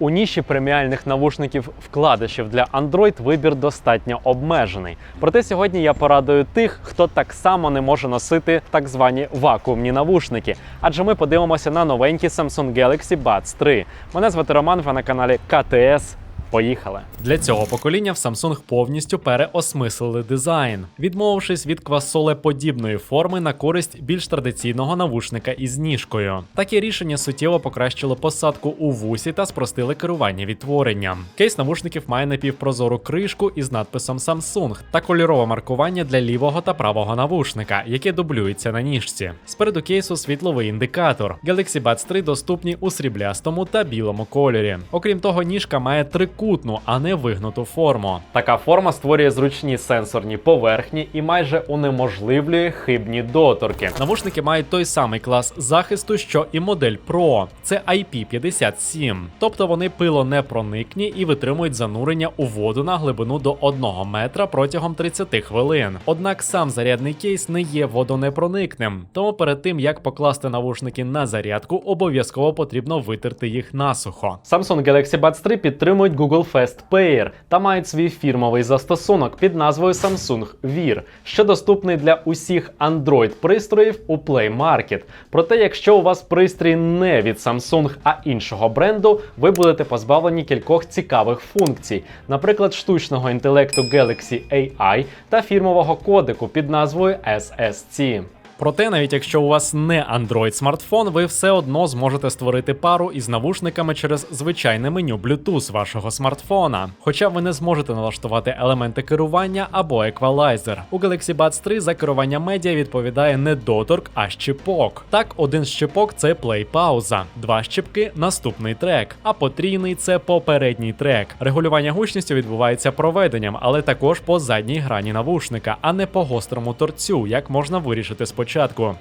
У ніші преміальних навушників вкладишів для Android вибір достатньо обмежений. Проте сьогодні я порадую тих, хто так само не може носити так звані вакуумні навушники. Адже ми подивимося на новенькі Samsung Galaxy Buds 3. Мене звати Роман, ви на каналі КТС. Поїхали для цього покоління в Samsung повністю переосмислили дизайн, відмовившись від квасолеподібної форми на користь більш традиційного навушника із ніжкою. Таке рішення суттєво покращило посадку у вусі та спростили керування відтворенням. Кейс навушників має напівпрозору кришку із надписом Samsung та кольорове маркування для лівого та правого навушника, яке дублюється на ніжці. Спереду кейсу світловий індикатор. Galaxy Buds 3 доступні у сріблястому та білому кольорі. Окрім того, ніжка має трикутну, а не вигнуту форму. Така форма створює зручні сенсорні поверхні і майже унеможливлює хибні доторки. Навушники мають той самий клас захисту, що і модель Pro. Це IP57. Тобто вони пилонепроникні і витримують занурення у воду на глибину до 1 метра протягом 30 хвилин. Однак сам зарядний кейс не є водонепроникним, тому перед тим як покласти навушники на зарядку, обов'язково потрібно витерти їх насухо. Samsung Galaxy Buds 3 підтримують Google Fast Pair та мають свій фірмовий застосунок під назвою Samsung Wear, що доступний для усіх Android пристроїв у Play Market. Проте, якщо у вас пристрій не від Samsung, а іншого бренду, ви будете позбавлені кількох цікавих функцій, наприклад, штучного інтелекту Galaxy AI та фірмового кодеку під назвою SST. Проте, навіть якщо у вас не Android смартфон, ви все одно зможете створити пару із навушниками через звичайне меню Bluetooth вашого смартфона. Хоча ви не зможете налаштувати елементи керування або еквалайзер. У Galaxy Buds 3 за керування медіа відповідає не доторк, а щепок. Так, один щепок це плей-пауза, два щепки наступний трек, а потрійний це попередній трек. Регулювання гучністю відбувається проведенням, але також по задній грані навушника, а не по гострому торцю, як можна вирішити спочатку.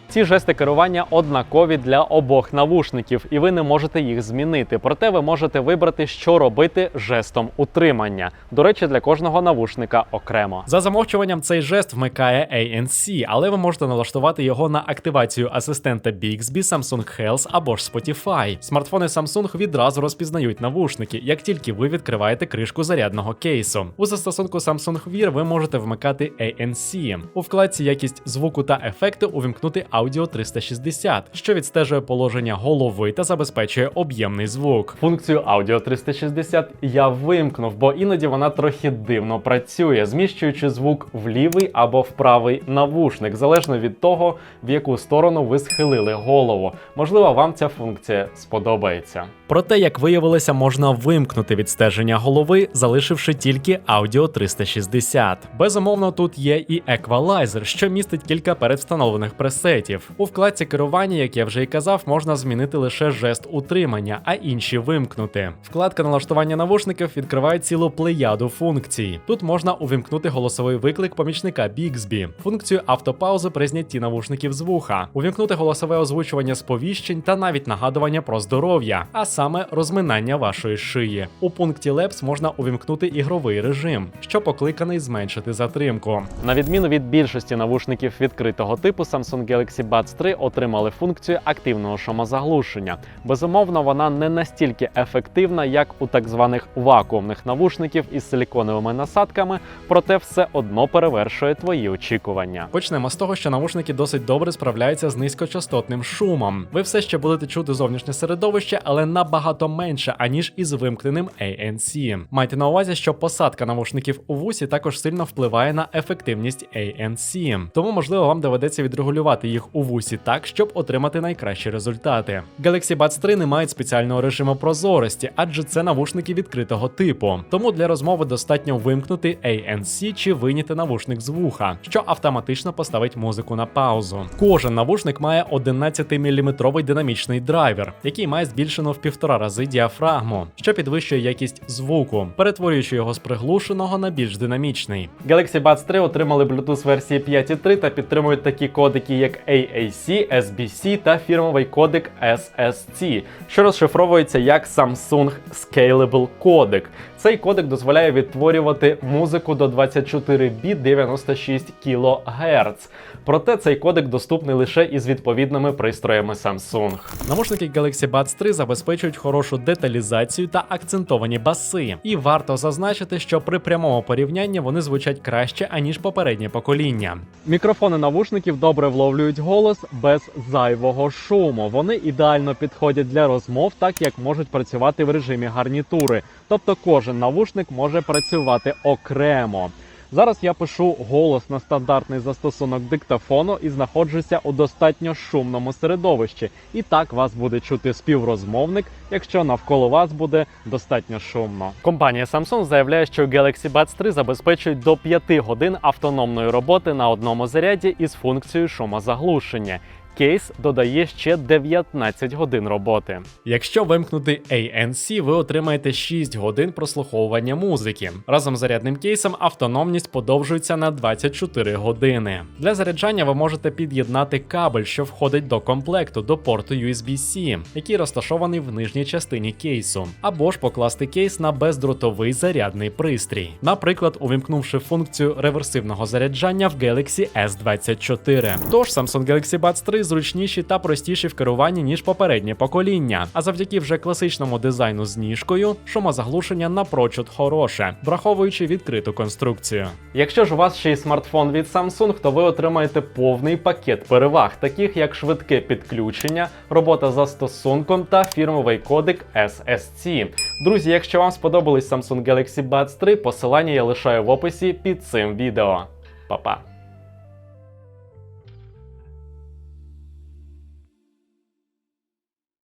Ці жести керування однакові для обох навушників, і ви не можете їх змінити. Проте ви можете вибрати, що робити жестом утримання. До речі, для кожного навушника окремо. За замовчуванням цей жест вмикає ANC, але ви можете налаштувати його на активацію асистента Bixby, Samsung Health або ж Spotify. Смартфони Samsung відразу розпізнають навушники, як тільки ви відкриваєте кришку зарядного кейсу. У застосунку Samsung Wear ви можете вмикати ANC. У вкладці якість звуку та ефекти увімкнути Audio 360, що відстежує положення голови та забезпечує об'ємний звук. Функцію Audio 360 я вимкнув, бо іноді вона трохи дивно працює, зміщуючи звук в лівий або в правий навушник, залежно від того, в яку сторону ви схилили голову. Можливо, вам ця функція сподобається. Проте, як виявилося, можна вимкнути відстеження голови, залишивши тільки Audio 360. Безумовно, тут є і еквалайзер, що містить кілька передвстановлених пресетів. У вкладці керування, як я вже і казав, можна змінити лише жест утримання, а інші вимкнути. Вкладка налаштування навушників відкриває цілу плеяду функцій. Тут можна увімкнути голосовий виклик помічника Bixby, функцію автопаузи при знятті навушників з вуха, увімкнути голосове озвучування сповіщень та навіть нагадування про здоров'я, а саме розминання вашої шиї. У пункті Labs можна увімкнути ігровий режим, що покликаний зменшити затримку. На відміну від більшості навушників відкритого типу, Samsung Galaxy Buds 3 отримали функцію активного шумозаглушення. Безумовно, вона не настільки ефективна, як у так званих вакуумних навушників із силіконовими насадками, проте все одно перевершує твої очікування. Почнемо з того, що навушники досить добре справляються з низькочастотним шумом. Ви все ще будете чути зовнішнє середовище, але набагато менше, аніж із вимкненим ANC. Майте на увазі, що посадка навушників у вусі також сильно впливає на ефективність ANC. Тому, можливо, вам доведеться відрегулювати їх у вусі так, щоб отримати найкращі результати. Galaxy Buds 3 не мають спеціального режиму прозорості, адже це навушники відкритого типу. Тому для розмови достатньо вимкнути ANC чи вийняти навушник з вуха, що автоматично поставить музику на паузу. Кожен навушник має 11-мм динамічний драйвер, який має збільшену в півтора рази діафрагму, що підвищує якість звуку, перетворюючи його з приглушеного на більш динамічний. Galaxy Buds 3 отримали Bluetooth версії 5.3 та підтримують такі коди такі як AAC, SBC та фірмовий кодек SSC, що розшифровується як Samsung Scalable Codec. Цей кодек дозволяє відтворювати музику до 24 біт 96 кГц. Проте цей кодек доступний лише із відповідними пристроями Samsung. Навушники Galaxy Buds 3 забезпечують хорошу деталізацію та акцентовані баси. І варто зазначити, що при прямому порівнянні вони звучать краще аніж попереднє покоління. Мікрофони навушників добре вловлюють голос без зайвого шуму. Вони ідеально підходять для розмов, так як можуть працювати в режимі гарнітури. Тобто кожен навушник може працювати окремо. Зараз я пишу голос на стандартний застосунок диктофону і знаходжуся у достатньо шумному середовищі. І так вас буде чути співрозмовник, якщо навколо вас буде достатньо шумно. Компанія Samsung заявляє, що Galaxy Buds 3 забезпечують до 5 годин автономної роботи на одному заряді із функцією шумозаглушення. Кейс додає ще 19 годин роботи. Якщо вимкнути ANC, ви отримаєте 6 годин прослуховування музики. Разом з зарядним кейсом автономність подовжується на 24 години. Для заряджання ви можете під'єднати кабель, що входить до комплекту до порту USB-C, який розташований в нижній частині кейсу, або ж покласти кейс на бездротовий зарядний пристрій, наприклад, увімкнувши функцію реверсивного заряджання в Galaxy S24. Тож Samsung Galaxy Buds 3 зручніші та простіші в керуванні ніж попереднє покоління. А завдяки вже класичному дизайну з ніжкою, шумозаглушення напрочуд хороше, враховуючи відкриту конструкцію. Якщо ж у вас ще й смартфон від Samsung, то ви отримаєте повний пакет переваг, таких як швидке підключення, робота за стосунком та фірмовий кодек SSC. Друзі, якщо вам сподобались Samsung Galaxy Buds 3, посилання я лишаю в описі під цим відео. Па-па!